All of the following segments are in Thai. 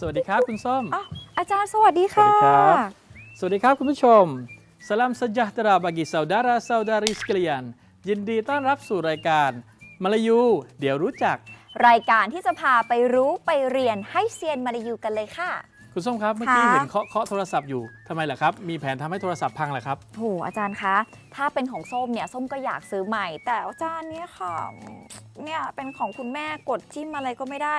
สวัสดีครับคุณส้มอ้าวอาจารย์สวัสดีค่ะ สวัสดีครับ สวัสดีครับคุณผู้ชม Salam sejahtera bagi saudara-saudari sekalian ยินดีต้อนรับสู่รายการมาลายู เดี๋ยวรู้จัก รายการที่จะพาไปรู้ไปเรียนให้เซียนมาลายูกันเลยค่ะ คุณส้มครับ เมื่อกี้ค่ะ เห็นเคาะเคาะโทรศัพท์อยู่ทำไมล่ะครับ มีแผนทำให้โทรศัพท์พังเหรอครับ โหอาจารย์คะ ถ้าเป็นของส้มเนี่ย ส้มก็อยากซื้อใหม่ แต่อาจารย์เนี่ยค่ะ เนี่ยเป็นของคุณแม่กดจิ้มอะไรก็ไม่ได้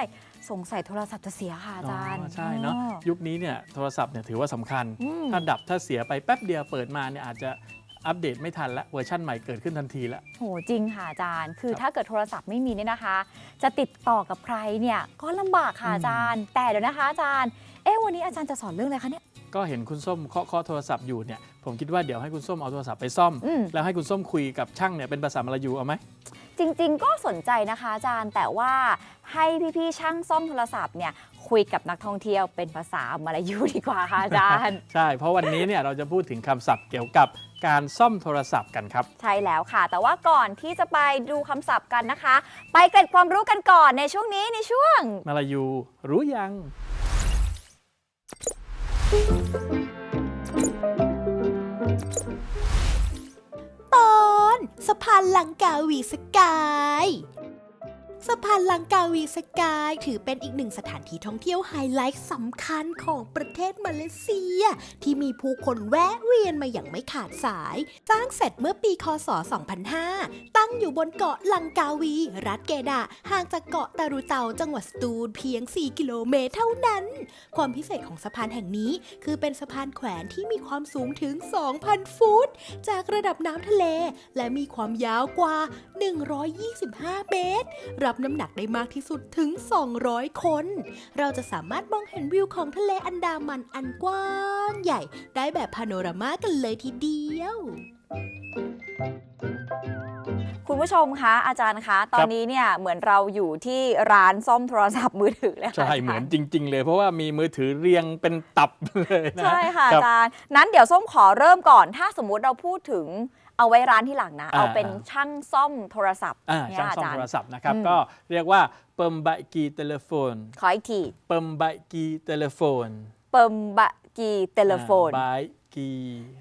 สงสัยโทรศัพท์จะเสียค่ะอาจารย์อ๋อใช่เนาะอ๋อ ยุคนี้เนี่ยโทรศัพท์เนี่ยถือว่าสำคัญ อืม ถ้าดับถ้าเสียไปแป๊บเดียวเปิดมาเนี่ยอาจจะอัปเดตไม่ทันละเวอร์ชันใหม่เกิดขึ้นทันทีละ โหจริงค่ะอาจารย์ คือครับถ้าเกิดโทรศัพท์ไม่มีเนี่ยนะคะ จะติดต่อกับใครเนี่ยก็ลำบากค่ะอืม อาจารย์ แต่เดี๋ยวนะคะอาจารย์ เอ๊ะวันนี้อาจารย์จะสอนเรื่องอะไรคะเนี่ย ก็เห็นคุณส้มเคาะเคาะโทรศัพท์อยู่เนี่ยผมคิดว่าเดี๋ยวให้คุณส้มเอาโทรศัพท์ไปซ่อม อืม แล้วให้คุณส้มคุยกับช่างเนี่ยเป็นภาษามลายูเอาไหม จริงๆ ก็สนใจนะคะอาจารย์แต่ว่าให้พี่ๆช่างซ่อมโทรศัพท์เนี่ยคุยกับนักท่องเที่ยวเป็นภาษามาลายูดีกว่าค่ะอาจารย์ ใช่ เพราะวันนี้เนี่ยเราจะพูดถึงคำศัพท์เกี่ยวกับการซ่อมโทรศัพท์กันครับ ใช่แล้วค่ะ แต่ว่าก่อนที่จะไปดูคำศัพท์กันนะคะ ไปเกร็ดความรู้กันก่อนในช่วงนี้ในช่วงมาลายูรู้ยังตอน สะพานลังกาวีสกาย สะพานลังกาวีสกาย ถือเป็นอีกหนึ่งสถานที่ท่องเที่ยวไฮไลท์สำคัญของประเทศมาเลเซีย ที่มีผู้คนแวะเวียนมาอย่างไม่ขาดสาย สร้างเสร็จเมื่อปีคศ 2005 ตั้งอยู่บนเกาะลังกาวี รัฐเกดะห่างจากเกาะตารุเตาจังหวัดสตูลเพียง 4 กิโลเมตรเท่านั้น ความพิเศษของสะพานแห่งนี้ คือเป็นสะพานแขวนที่มีความสูงถึง 2,000 ฟุต จากระดับน้ำทะเล และมีความยาวกว่า 125 เมตรรับน้ำหนักได้มากที่สุดถึง 200 คน เราจะสามารถมองเห็นวิวของทะเลอันดามันอันกว้างใหญ่ ได้แบบพาโนรามากันเลยทีเดียว คุณผู้ชมคะอาจารย์คะ ตอนนี้เนี่ยเหมือนเราอยู่ที่ร้านซ่อมโทรศัพท์มือถือเลยค่ะใช่าจารย์เหมือนจริง ๆ เลย เพราะว่ามีมือถือเรียงเป็นตับเลยนะใช่ค่ะรัอาบจารย์นั้นเดี๋ยวส้มขอเริ่มก่อน ถ้าสมมุติเราพูดถึง เอาไว้ร้านที่หลังนะอ่าเอาเป็นช่างซ่อมโทรศัพท์อ่าเนี่ยช่างอาซ่อมจารโทย์รศัพท์นะครับ อืม ก็เรียกว่าเปิมบะกีเตเลโฟนขออีกทีเปิมบะกีเตเลโฟนเปิมบะกีเตเลโฟน บายกี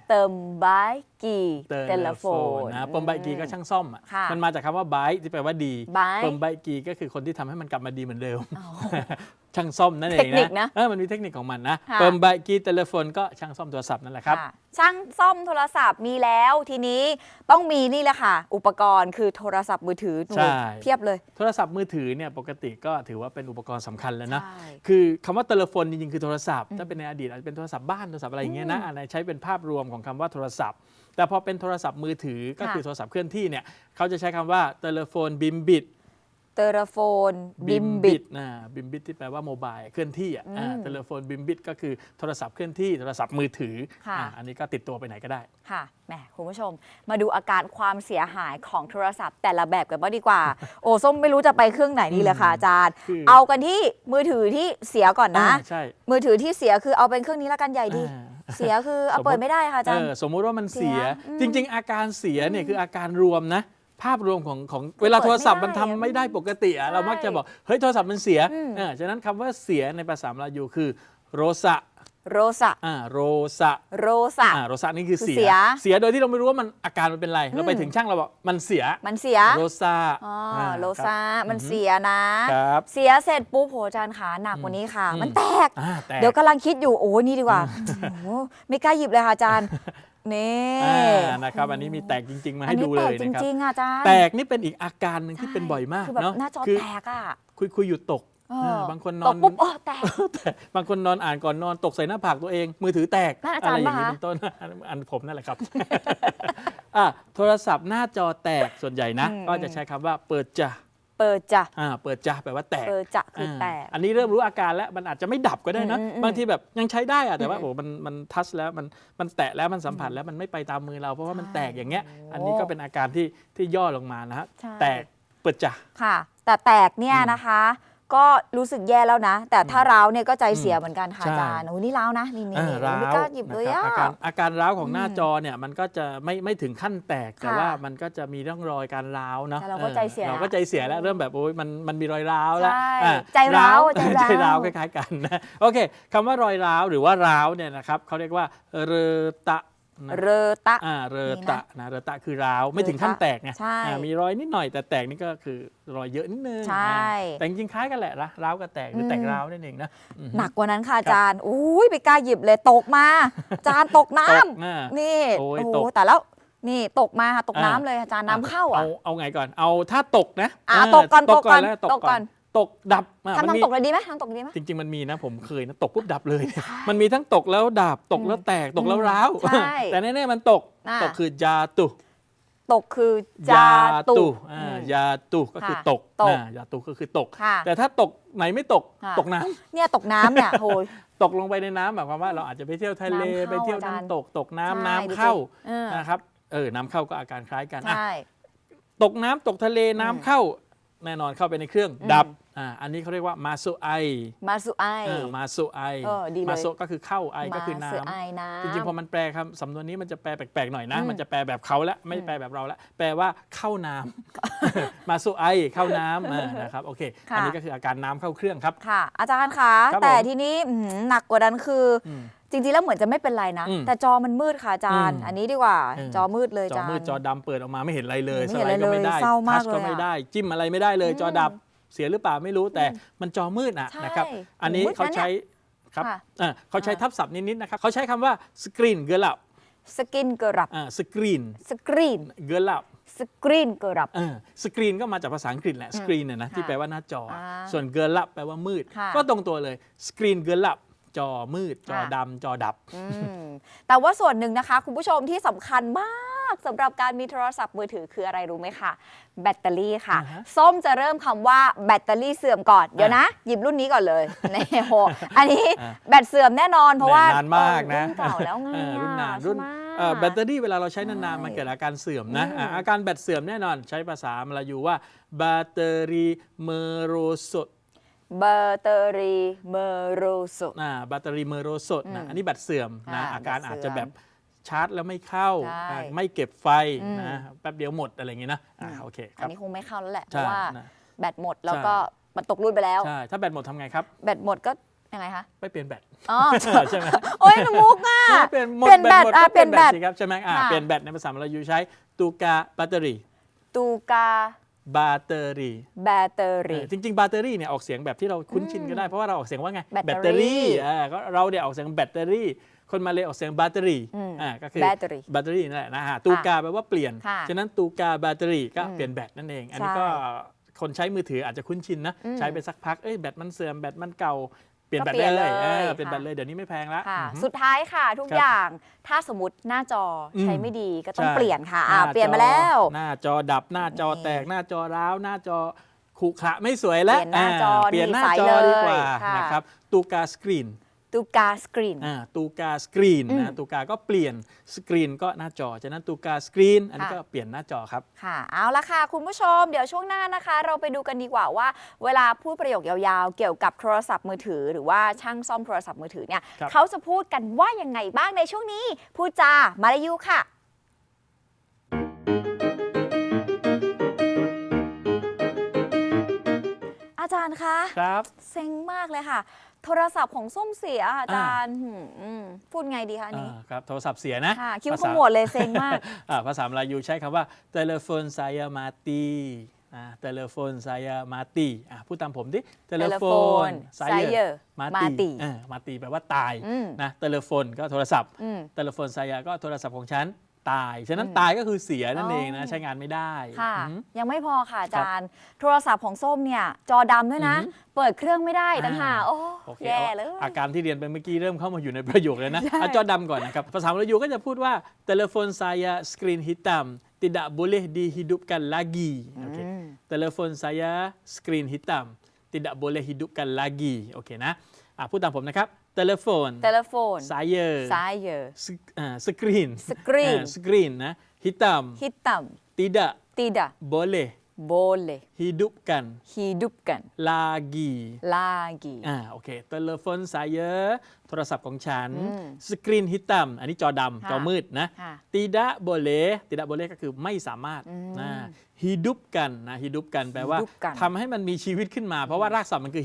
เติมบายกีเตเลโฟนนะเปิมบายกีก็ช่างซ่อมอะค่ะมันมาจากคำว่าบายที่แปลว่าดี bye เปิมบายกีก็คือคนที่ทำให้มันกลับมาดีเหมือนเดิม อ๋อ ช่างซ่อมนั่นเองเทคนิคนะเออมันมีเทคนิคของมันนะค่ะ เปิมบายกีเตเลโฟนก็ช่างซ่อมโทรศัพท์นั่นแหละครับ ค่ะ ช่างซ่อมโทรศัพท์มีแล้วทีนี้ต้องมีนี่แหละค่ะ อุปกรณ์คือโทรศัพท์มือถือหนูใช่ เพียบเลย โทรศัพท์มือถือเนี่ยปกติก็ถือว่าเป็นอุปกรณ์สำคัญแล้วนะ ใช่คือคำว่าโทรโฟนจริงๆคือโทรศัพท์ ถ้าเป็นในอดีตอาจจะเป็นโทรศัพท์บ้านโทรศัพท์อะไรอย่างเงี้ยนะอันไหนใช้เป็นภาพรวมของคำว่าโทรศัพท์ แต่พอเป็นโทรศัพท์มือถือก็ค่ะ คือโทรศัพท์เคลื่อนที่เนี่ยเขาจะใช้คำว่าโทรโฟนบิมบิด เตอร์โฟนบิมบิดนะบิมบิดที่แปลว่าโมบายเคลื่อนที่อะอืมโทรโฟนบิมบิดก็คือโทรศัพท์เคลื่อนที่โทรศัพท์มือถือค่ะอ่าอันนี้ก็ติดตัวไปไหนก็ได้ค่ะแหมคุณผู้ชม มาดูอาการความเสียหายของโทรศัพท์แต่ละแบบกันบ้างดีกว่า โอ้ส้มไม่รู้จะไปเครื่องไหนดีเลยค่ะอาจารย์คือเอากันที่มือถือที่เสียก่อนนะอ่าใช่มือถือที่เสียคือเอาเป็นเครื่องนี้ละกันใหญ่ดีอ่าเสียคือเอาสมมุติเปิดไม่ได้ค่ะอาจารเอย์อสมมุติว่ามันเสียเสียอืมจริง ๆ อาการเสียเนี่ยคืออาการรวมนะ ภาพรวมของของคือเวลาเปิดโทรศัพท์ไม่มันได้ทำไม่ได้ปกติอะใช่เรามักจะบอกเฮ้ยโทรศัพท์มันเสียอืม เออฉะนั้นคำว่าเสียในภาษามลายูคือโรซะโรซะอ่าโรซะโรซะอ่าโรซะนี่คือคือเสีเสียยเสียโดยที่เราไม่รู้ว่ามันอาการมันเป็นไร เราไปอืมถึงช่างเราบอกมันเสียมันเสียโรซะอ๋ออ่าโรซาครับมันอือฮึเสียนะ ครับ เสียเสร็จปุ๊บโหอาจารย์ขาหนักกว่านี้ค่ะ อืม มันแตก อ่าแต่ เดี๋ยวกำลังคิดอยู่โอ้นี่ดีกว่าโอ้โหไม่กล้าหยิบเลยค่ะอาจารย์ นี่อ่านะครับอันนี้มีแตกจริง ๆ มาให้ดูเลยอันนี้แตกนะครับ จริงๆอะอาจารย์แตกนี่เป็นอีกอาการหนึ่งที่เป็นบ่อยมากคือแบบเนาะหน้าจอคือแตกอะคุยคุยอยู่ตกเออเออบางคนนตอนกปุ๊บอ๋อแตกแต่บางคนนอนอ่านก่อนนอนตกใส่หน้าผากตัวเอง มือถือแตกนั่นอาจารย์ไรอย่างนี้ปะคะเป็นต้นอันผมนั่นแหละครับอะโทรศัพท์หน้าจอแตกส่วนใหญ่นะ ก็จะใช้คำว่าเปิดจะ เปิดจะอ่าเปิดจ้าแปลว่าแตกเปิดจะคือแตกอันนี้เริ่มรู้อาการแล้วมันอาจจะไม่ดับก็ได้นะ อืมอืมอืมบางทีแบบยังใช้ได้อะแต่ว่าอืมโอ้มันมันทัชแล้วมันมันแตะแล้วมันสัมผัสแล้วมันไม่ไปตามมือเราเพราะว่ามันแตกอย่างเงี้ย โอ้อันนี้ก็เป็นอาการที่ที่ย่อลงมานะฮะใช่ แตกเปิดจ้าค่ะ แต่แตกเนี่ยอืมนะคะ ก็รู้สึกแย่แล้วนะ แต่ถ้าร้าวเนี่ยก็ใจเสียอืมเหมือนกันค่ะใช่อาจารย์โอ้นี่ร้าวนะนี่นี่เออนี่ร้าวไม่กล้าหยิบเลยนะอะครับอาการอาการร้าวของหน้าอืมจอเนี่ยมันก็จะไม่ไม่ถึงขั้นแตกแต่ค่ะว่ามันก็จะมีร่องรอยการร้าวเนาะแต่เราก็ใจเสียเราก็ใจเสียแล้วเริ่มแบบโอ้ยมันมันมีรอยร้าวแล้วใช่อะใจร้าวใจร้าวใจร้าวคล้ายๆกันนะโอเคคำว่ารอยร้าวหรือว่าร้าวเนี่ยนะครับเขาเรียกว่าเรอตะ นะเรอตะ อ่าเรอตะนะเรอตะคือร้าวไม่ถึงขั้นแตกไงใช่อ่ามีรอยนิดหน่อยแต่แตกนี่ก็คือรอยเยอะนิดนึงใช่ อ่าแต่จริงๆคล้ายกันแหละนะร้าวกับแตกหรือแตกอืมร้าวนั่นเองนะอือฮึหนักกว่านั้นค่ะอาจารย์อุ้ยไปกล้าหยิบเลยตกมา อาจารย์ตกน้ตกอ่าำนี่โอ้ยโอ้ตก แต่แล้วนี่ตกมาค่ะตกอ่าน้ำเลยอาจารย์น้ำเข้าอะ เอาเอาไงก่อนเอาถ้าตกนะอะเตกก่อนตกก่อนแล้วตกก่อน ตกดับอะทำมันมี ทำตกเลยดีไหมทำตกเลยดีไหม จริงๆ มันมีนะผมเคยนะตกปุ๊บดับเลยมันมีทั้งตกแล้วดับตกแล้วแตกตกแล้วร้าว ใช่แต่แน่ๆมันตกอ่า ตกคือยาตุตกคือจาตุ อ่าอืมยาตุก็คือค่ะตกตก อ่ายาตุก็คือตก ค่ะ แต่ถ้าตกไหนไม่ตกค่ะ ตกน้ำเนี่ยตกน้ำเนี่ยโหย ตกลงไปในน้ำหมายความว่าเราอาจจะไปเที่ยวทะเลน้ำเข้าไปเที่ยวอาจารย์น้ำตกตกน้ำใช่น้ำดูสิเข้าเออ นะครับเออน้ำเข้าก็อาการคล้ายกันอะใช่ ตกน้ำตกทะเลน้ำเข้า แน่นอนเข้าไปในเครื่อง อืม ดับ อ่าอันนี้เขาเรียกว่ามาสุไอมาสุไอเออมาสุไอเออดีเลยมาสุก็คือเข้าไอก็คือมาน้สุไอน้ำำจริงๆพอมันแปลคำสำนวนนี้มันจะแปลแปลกๆหน่อยนะอืมมันจะแปลแบบเขาแล้วไม่แปลแบบเราแล้วแปลว่าเข้าน้ำ มาสุไอเข้าน้ำเออนะครับโอเค ค่ะ อันนี้ก็คืออาการน้ำเข้าเครื่องครับ ค่ะ อาจารย์คะครับแต่ผมทีนี้อื้อหือหนักกว่านั้นคืออมจริงๆแล้วเหมือนจะไม่เป็นไรนะ อืมแต่จอมันมืดค่ะอาจารย์ อืมอันนี้ดีกว่า เออ จอมืดเลยจออาจารย์ มืดจอดำเปิดออกมาไม่เห็นอะไรเลย ไม่สเห็นไลด์ก็ไม่ได้อะไรเลยเศร้ามากทัชก็เลยไม่อะได้ จิ้มอะไรไม่ได้เลยจอดับ เสียหรือเปล่าไม่รู้แต่มันจอมืดอะใช่นะครับ อันนี้มืดนะเขาใช้ครับค่ะเออเขาใช้อ่าทับศัพท์นิดๆนะครับเขาใช้คำว่าสกรีนเกลับสกินเกอรับอ่าสกรีนสกรีนเกลับสกรีนเกอรับเออสกรีนก็มาจากภาษาอังกฤษแหละสกรีนเนี่ยนะค่ะที่แปลว่าหน้าจออาส่วนเกลับแปลว่ามืดค่ะก็ตรงตัวเลยสกรีนเกลับจอมืด จอค่ะดำจอดับอืมแต่ว่าส่วนหนึ่งนะคะ คุณผู้ชมที่สำคัญมาก สำหรับการมีโทรศัพท์มือถือคืออะไรรู้ไหมคะ แบตเตอรี่ค่ะ อ่าฮะส้มจะเริ่มคำว่าแบตเตอรี่เสื่อมก่อน เดี๋ยวนะ หยิบรุ่นนี้ก่อนเลยนี่โหอันนี้อ่าแบตเสื่อมแน่นอนเพราะว่าแนานมากนะเออรุ่นเก่าแล้วไงเออรุ่นนานอะรุ่นใช่ไหมเอ่อแบตเตอรี่เวลาเราใช้นานๆมันเกิดอาการเสื่อมนะอืมอะอาการแบตเสื่อมแน่นอนใช้ภาษามาลายูว่าแบตเตอรี่เมโรสดแบตเตอรี่เมโรโซอ่าแบตเตอรี่เมโรสดนะอืมอันนี้แบตเสื่อมนะอ่าอาการแบตเสื่อมอาจจะแบบ ชาร์จแล้วไม่เข้าใช่อะไม่เก็บไฟอืม นะแป๊บเดียวหมดอะไรอย่างงี้นะอ่าโอเคคอัรันบนี้คงไม่เข้าแล้วแหละ เพใช่ราะว่านะ แบตหมดแล้วใช่ก็มันตกรุ่นไปแล้ว ใช่ ถ้าแบตหมดทำไงครับ แบตหมดก็ยังไงคะ ไปเปลี่ยนแบต อ๋อ ใช่ไหม โอ้ยหนูมุกอะ เปลี่ยนหมดเปลี่ยนแบตหมดอะก็เปลี่ยนแบตสิครับใช่ไหมอ่าค่ะ เปลี่ยนแบตในภาษามาลายูใช้ตูกาแบตเตอรี่ตูกาแบตเตอรี่แบตเตอเอรี่ อจริงๆแบตเตอรี่เนี่ยออกเสียงแบบที่เราคุ้นชินก็ได้ เพราะว่าเราออกเสียงว่าไงแบตเตอรี่ อ่าก็เราเนี่ยออกเสียงแบตเตอรี่ คนมาเลยออกเสียงแบตเตอรี่อืมอ่าก็คือแบตเตอรี่แบตเตอรี่นั่นแหละนะฮะตูกาแปลว่าเปลี่ยน ค่ะฉะนั้นตูกาแบตเตอรี่ก็อืมเปลี่ยนแบตนั่นเอง อันนี้ใช่ก็คนใช้มือถืออาจจะคุ้นชินนะ อืมใช้ไปสักพักเอ้ยแบตมันเสื่อมแบตมันเก่าเปลี่ยนก็แบตเปลี่ยนเลยเออเลยเปลี่ยนแบตค่ะเลยเดี๋ยวนี้ไม่แพงละค่ะ อือฮึ สุดท้ายค่ะทุกครับอย่างถ้าสมมติหน้าจอใช้อืมไม่ดีก็ต้องใช่ เปลี่ยนค่ะหอ่าน้าเปลี่ยนจอมาแล้ว หน้าจอดับหน้าจอนี่แตกหน้าจอร้าว หน้าจอขรุขระไม่สวยแล้วเปลี่ยนหน้าจอเปลี่ยนหน้านี่ใสจอดีกว่าเลยค่ะนะครับตูกาสกรีน ตูกาสกรีนอ่าตูกาสกรีนอืมนะตูกาก็เปลี่ยนสกรีนก็หน้าจอ ฉะนั้นตูกาสกรีนอันนี้ค่ะก็เปลี่ยนหน้าจอครับ ค่ะ เอาละค่ะ คุณผู้ชม เดี๋ยวช่วงหน้านะคะ เราไปดูกันดีกว่าว่า เวลาพูดประโยคยาวๆ เกี่ยวกับโทรศัพท์มือถือ หรือว่าช่างซ่อมโทรศัพท์มือถือเนี่ยครับ เขาจะพูดกันว่ายังไงบ้างในช่วงนี้ พูดจามาลายูค่ะ อาจารย์คะ ครับ เซ็งมากเลยค่ะ โทรศัพท์ของส้มเสียอาจารย์หืมอืมพูดไงดีคะอันนี้อ่าครับโทรศัพท์เสียนะค่ะคิ้วภาขษามวดเลยเซ็งมาก อ่าภาษามลายูใช้คำว่า telepon saya mati อ่า telepon saya mati อ่าพูดตามผมดิ telepon Telepon saya saya mati mati เออ mati แปลว่าตายอืมนะ telepon ก็โทรศัพท์อืม telepon saya ก็โทรศัพท์ของฉัน ตาย ฉะนั้นอืมตายก็คือเสียนั่นเองนะอ๋อใช้งานไม่ได้ค่ะอืมยังไม่พอค่ะอาจารย์ โทรศัพท์ของส้มเนี่ยจอดำด้วยนะอือหือเปิดเครื่องไม่ได้ต่างหากอ่าโอ้โอเคแย่เลย อาการที่เรียนไปเมื่อกี้เริ่มเข้ามาอยู่ในประโยคเลยนะใช่เอาจอดำก่อนนะครับ ภาษามลายูก็จะพูดว่า telepon saya screen hitam tidak boleh dihidupkan lagi โอเคอืม telepon saya screen hitam tidak boleh hidupkan lagi โอเคนะอะพูดตามผมนะครับ telepon เทเลโฟน saya ซ้ายเยอ sk- อ่า screen Screen อ่า screen นะ hitam ฮิตตัม tidak ตีดะ boleh โบเล hidupkan ฮีดุบกัน lagi ลากีอ่าโอเค telepon saya โทรศัพท์ของฉัน อืม screen hitam อันนี้จอดำค่ะจอมืดนะ ค่ะ tidak boleh tidak boleh ก็คือไม่สามารถอืมนะ hidupkan นะ hidupkan แปลว่า hidupkan ทำให้มันมีชีวิตขึ้นมา เพราะว่ารากศัพท์มันคือ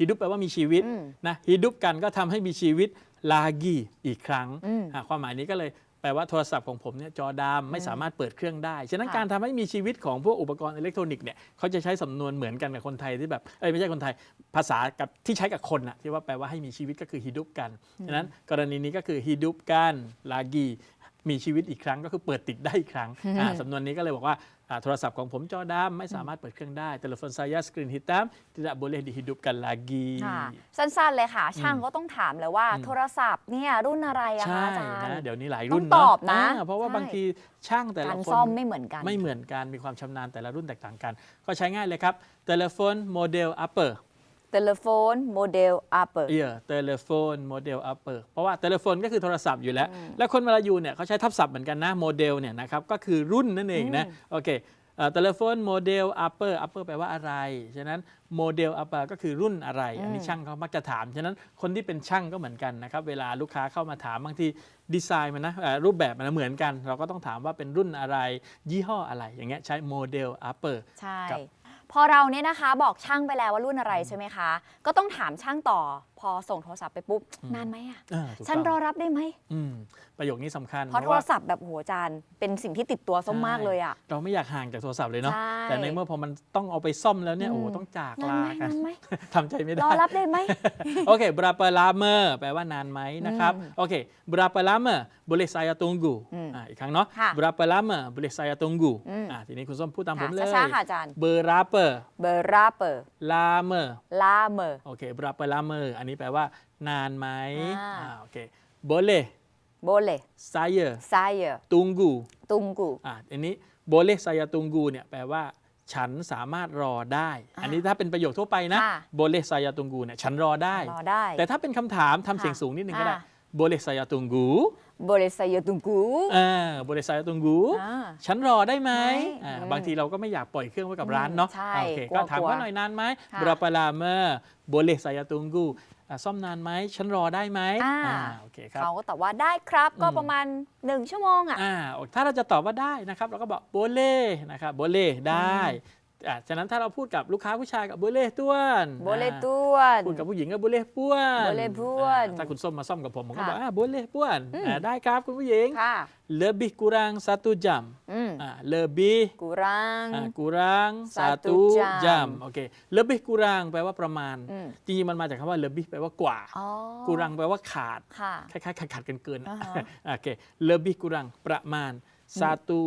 hidup hidup แปลว่ามีชีวิตอืมนะ hidupkan ก็ทำให้มีชีวิต lagi อีกครั้งอืมอ่าความหมายนี้ก็เลยแปลว่าโทรศัพท์ของผมเนี่ยจอดำไม่สามารถเปิดเครื่องได้ ฉะนั้นค่ะการทำให้มีชีวิตของพวกอุปกรณ์อิเล็กทรอนิกส์เนี่ยเขาจะใช้สำนวนเหมือนกันกับคนไทยที่แบบเอ้ยไม่ใช่คนไทยภาษากับที่ใช้กับคนน่ะที่ว่าแปลว่าให้มีชีวิตก็คือ hidup กัน ฉะนั้นกรณีนี้ก็คือ hidup กัน lagi มีชีวิตอีกครั้งก็คือเปิดติดได้อีกครั้งอ่าสำนวนนี้ก็เลยบอกว่าอ่า โทรศัพท์ของผมจอดำไม่สามารถเปิดเครื่องได้ telepon saya screen hitam tidak boleh dihidupkan lagi ค่ะสั้นๆเลยค่ะ ช่างก็ต้องถามเลยว่าอืมโทรศัพท์เนี่ยรุ่นอะไรอะใช่คะอาจารย์นะเดี๋ยวนี้หลายรุ่นต้องตอบเนานะาเพราะว่าใช่บางทีช่างแต่ละการคนซ่อมไม่เหมือนกันไม่เหมือนกันมีความชำนาญแต่ละรุ่นแตกต่างกัน ก็ใช้ง่ายเลยครับ telepon model upper เทเลโฟนโมเดลอัปเปอร์เออ telepon model upper เพราะว่า telepon ก็คือโทรศัพท์อยู่แล้ว แล้วคนมาลายูเนี่ยเขาใช้ทับศัพท์เหมือนกันนะโมเดลเนี่ยนะครับก็คือรุ่นนั่นเองนะ โอเคเอ่อ telephone model upper upper แปลว่าอะไร ฉะนั้น model upper ก็คือรุ่นอะไร อันนี้ช่างเขามักจะถาม ฉะนั้นคนที่เป็นช่างก็เหมือนกันนะครับ เวลาลูกค้าเข้ามาถามบางทีดีไซน์มันนะเอ่อรูปแบบมันนะเหมือนกัน เราก็ต้องถามว่าเป็นรุ่นอะไร ยี่ห้ออะไร อย่างเงี้ยใช้ model upper ใช่ครับ พอเราเนี่ยนะคะบอกช่างไปแล้วว่ารุ่นอะไรใช่ไหมคะ ก็ต้องถามช่างต่อ พอส่งโทรศัพท์ไปปุ๊บ นานไหมอะอ่าถูกฉันต้องรอรับได้ไหม อืมประโยคนี้สำคัญเพราะโทรว่า ศัพท์แบบโหอาจารย์เป็นสิ่งที่ติดตัวส้มมากเลยอะเราไม่อยากห่างจากโทรศัพท์เลยเนาะ ใช่แต่ในเมื่อพอมันต้องเอาไปซ่อมแล้วเนี่ยอืมโอ้โหต้องจากนานลาไหมกัน นานไหม ทำใจไม่ได้รอรับได้ไหม โอเค berapa lama แปลว่านานไหมนะครับ อืมโอเค berapa lama boleh saya tunggu อืมอ่าอีกครั้งเนาะ ค่ะ berapa lama boleh saya tunggu อืม อ่าทีนี้คุณส้มพูดตามผมค่ะเลย ช้าๆค่ะอาจารย์ berapa เบอร์ราเปอร์ lama ลาเมอร์โอเค berapa lama อันนี้แปลว่านานไหมอ่าอ่าโอเค boleh โบเล saya ไซเยอร์ tunggu ตุงกูอ่าอันนี้ boleh saya tunggu เนี่ยแปลว่า ฉันสามารถรอได้ อันนี้ถ้าเป็นประโยคทั่วไปนะค่ะ boleh saya tunggu เนี่ยฉันรอได้รอได้ แต่ถ้าเป็นคำถามทำเสียงสูงนิดนึงก็ได้อ่า boleh saya tunggu โบเลไซเยอร์ตุงกูอ่า boleh saya tunggu อ่าฉันรอได้ไหมไหมอ่าอืมบางทีเราก็ไม่อยากปล่อยเครื่องไว้กับร้านเนาะใช่โอเคกลัวก็ถามกลัวว่าหน่อยนานไหมค่ะ berapa lama boleh saya tunggu อ่าซ่อมนานไหมฉันรอได้ไหมอ่า อ่าโอเคครับ เขาก็ตอบว่าได้ครับก็อืม ประมาณ 1 ชั่วโมงอะ อ่าถ้าเราจะตอบว่าได้นะครับ เราก็บอกโบเล่นะครับโบเล่ได้ อ่าฉะนั้นถ้าเราพูดกับลูกค้าผู้ชายกับโบเล่ต้วนโบเลอ่าต้วนพูดกับผู้หญิงก็โบเล่ป้วนโบเล่ป้วนอ่าถ้าคุณส้มมาซ่อมกับผมผมก็ค่ะบอกอ่าโบเล่ป้วนอืมอ่าได้ครับคุณผู้หญิงค่ะ lebih kurang satu jam อืมอ่า lebih กูรังอ่า kurang Satu satu jam jam โอเค lebih kurang แปลว่าประมาณอืมจริงๆมันมาจากคำว่า lebih แปลว่ากว่าอ๋อ kurang แปลว่าขาดค่ะคล้ายๆขาดๆกันเกินๆอ่าฮะโอเค lebih kurang ประมาณ satu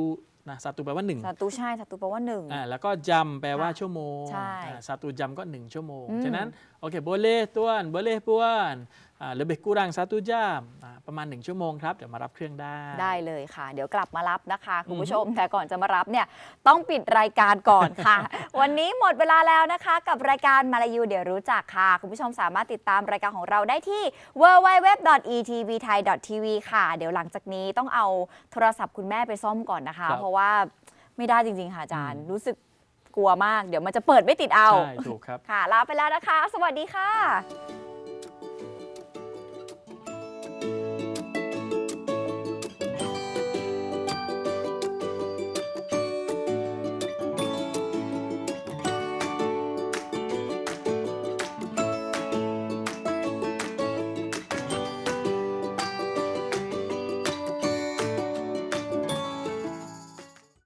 นะ satu แปลว่าหนึ่งสาตูใช่สาตูแปลว่าหนึ่งอ่าแล้วก็จำแปลว่าค่ะชั่วโมงใช่อ่า satu jam ก็1ชั่วโมงอืมฉะนั้น โอเค boleh tuan boleh puan อ่า lebih kurang satu jam อ่าประมาณ 1 ชั่วโมงครับ เดี๋ยวมารับเครื่องได้ ได้เลยค่ะ เดี๋ยวกลับมารับนะคะ คุณผู้ชม แต่ก่อนจะมารับเนี่ยต้องปิดรายการก่อนค่ะ วันนี้หมดเวลาแล้วนะคะ กับรายการมาลายูเดี๋ยวรู้จักค่ะ คุณผู้ชมสามารถติดตามรายการของเราได้ที่ www.etvthai.tv ค่ะ เดี๋ยวหลังจากนี้ต้องเอาโทรศัพท์คุณแม่ไปซ่อมก่อนนะคะ ครับ เพราะว่าไม่ได้จริง ๆ ค่ะอาจารย์ รู้สึกกลัวมาก เดี๋ยวมันจะเปิดไม่ติดเอา ใช่ ถูกครับ ค่ะ ลาไปแล้วนะคะ สวัสดีค่ะ